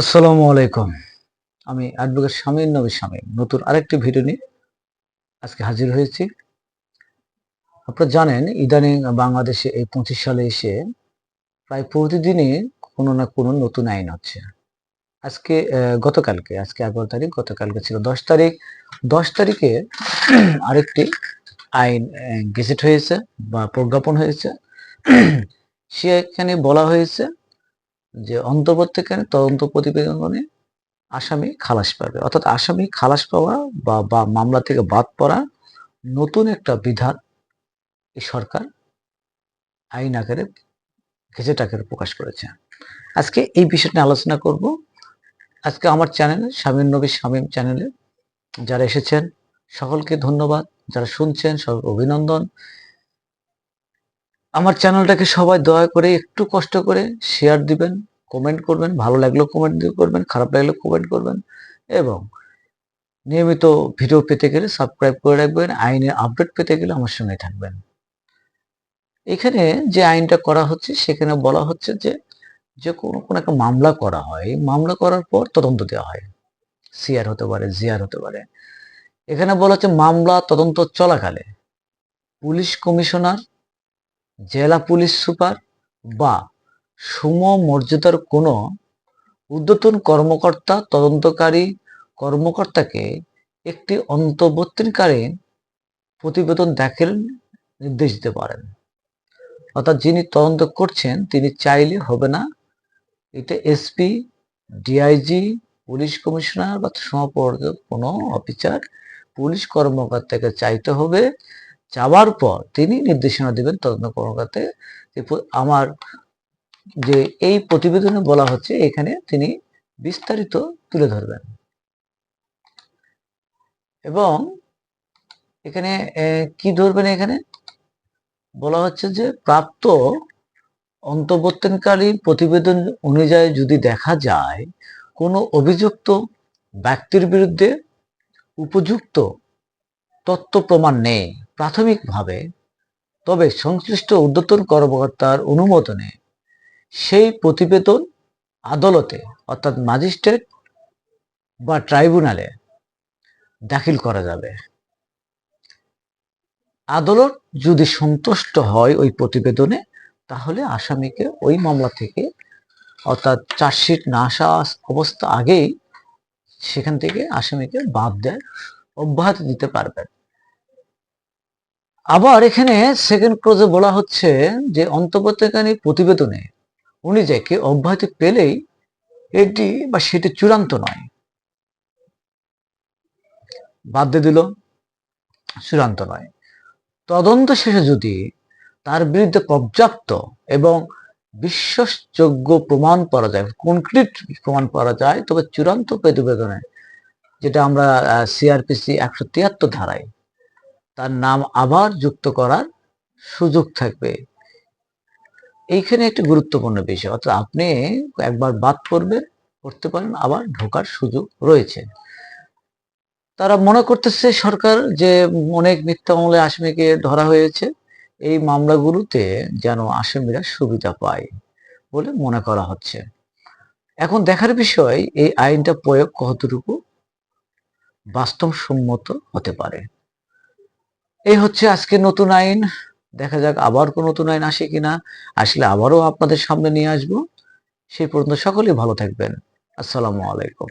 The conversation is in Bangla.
আসসালামু আলাইকুম। আমি অ্যাডভোকেট শামীম নবী শামীম, নতুন আরেকটি ভিডিও নিয়ে আজকে হাজির হয়েছি। আপনারা জানেন, ইদানিং বাংলাদেশে এই পঁচিশ সালে এসে প্রায় প্রতিদিনই কোনো না কোনো নতুন আইন হচ্ছে। আজকে গতকালকে, আজকে এগারো তারিখ, গতকালকে ছিল দশ তারিখ। দশ তারিখে আরেকটি আইন গেজেট হয়েছে বা প্রজ্ঞাপন হয়েছে। সেখানে বলা হয়েছে যে অন্তর্বর্তীকালীন তদন্ত প্রতিবেদনে আসামি খালাস পাবে। অর্থাৎ আসামি খালাস পাওয়া বা বা মামলা থেকে বাদ পড়া নতুন একটা বিধান এই সরকার আইন আকারে গেজেট আকারে প্রকাশ করেছে। আজকে এই বিষয়টা আলোচনা করব। আজকে আমার চ্যানেলে শামীম নবী শামীম চ্যানেলে যারা এসেছেন, সকলকে ধন্যবাদ। যারা শুনছেন সকলকে অভিনন্দন। আমার চ্যানেলটাকে সবাই দয়া করে একটু কষ্ট করে শেয়ার দিবেন কমেন্ট করবেন, ভালো লাগলেও কমেন্ট করবেন, খারাপ লাগলেও কমেন্ট করবেন এবং নিয়মিত ভিডিও পেতে গেলে সাবস্ক্রাইব করে রাখবেন, আইনের আপডেট পেতে গেলে আমার সঙ্গে থাকবেন। এখানে যে আইনটা করা হচ্ছে, সেখানে বলা হচ্ছে যে যে কোনো কোনো একটা মামলা করা হয়। মামলা করার পর তদন্ত দেওয়া হয়। সিআর হতে পারে, জিআর হতে পারে। এখানে বলা হচ্ছে মামলা তদন্ত চলাকালে। পুলিশ কমিশনার জেলা পুলিশ সুপার বা সম মর্যাদার কোনো ঊর্ধ্বতন কর্মকর্তা, তদন্তকারী কর্মকর্তাকে একটি অন্তর্বর্তীকালীন প্রতিবেদন দাখিল নির্দেশ দিতে পারেন। অর্থাৎ যিনি তদন্ত করছেন, তিনি চাইলে হবে না। এটা এসপি, ডিআইজি, পুলিশ কমিশনার বা সমপর্ক কোনো অফিসার, পুলিশ কর্মকর্তাকে চাইতে হবে যাওয়ার পর তিনি নির্দেশনা দেবেন তদন্ত কর্মকর্তাকে আমার যে এই প্রতিবেদনে বলা হচ্ছে, এখানে তিনি বিস্তারিত তুলে ধরবেন। এবং এখানে কি ধরবেন এখানে? বলা হচ্ছে যে প্রাপ্ত অন্তর্বর্তীকালীন প্রতিবেদন অনুযায়ী যদি দেখা যায়, কোনো অভিযুক্ত ব্যক্তির বিরুদ্ধে উপযুক্ত তথ্য প্রমাণ নেই। প্রাথমিকভাবে তবে সংশ্লিষ্ট ঊর্ধ্বতন কর্মকর্তার অনুমোদনে সেই প্রতিবেদন আদালতে, অর্থাৎ ম্যাজিস্ট্রেট বা ট্রাইব্যুনালে দাখিল করা যাবে। আদালত যদি সন্তুষ্ট হয় ওই প্রতিবেদনে, তাহলে আসামিকে ওই মামলা থেকে, অর্থাৎ চার্জশিট না আসা অবস্থা আগেই সেখান থেকে আসামিকে বাদ দেয় অব্যাহতি দিতে পারবেন। আবার এখানে সেকেন্ড ক্লোজে বলা হচ্ছে যে অন্তর্বর্তীকালীন প্রতিবেদনে অনুযায়ী অব্যাহতি পেলেই এটি বা সেটি চূড়ান্ত নয়। বাদ দিয়ে দিল, চূড়ান্ত নয়। তদন্ত শেষে যদি তার বিরুদ্ধে পর্যাপ্ত এবং বিশ্বাসযোগ্য প্রমাণ পাওয়া যায় কনক্রিট প্রমাণ পাওয়া যায়, তবে চূড়ান্ত প্রতিবেদনে, যেটা আমরা সিআরপিসি একশো তিয়াত্তর ধারায় তার নাম আবার যুক্ত করার সুযোগ থাকবে। এইখানে একটি গুরুত্বপূর্ণ বিষয়, অর্থাৎ আপনি একবার বাদ করবেন করতে পারেন, আবার ঢোকার সুযোগ রয়েছে। তারা মনে করতেছে সরকার যে অনেক মিথ্যা মামলায় আসামিকে ধরা হয়েছে, এই মামলাগুলোতে যেন আসামিরা সুবিধা পায় বলে মনে করা হচ্ছে। এখন দেখার বিষয়, এই আইনটা প্রয়োগ কতটুকু বাস্তবসম্মত হতে পারে? এই হচ্ছে আজকে নতুন আইন। দেখা যাক আবার কোন নতুন আইন আসে কিনা। আসলে আবারও আপনাদের সামনে নিয়ে আসব। সেই পর্যন্ত সকলেই ভালো থাকবেন। আসসালামু আলাইকুম।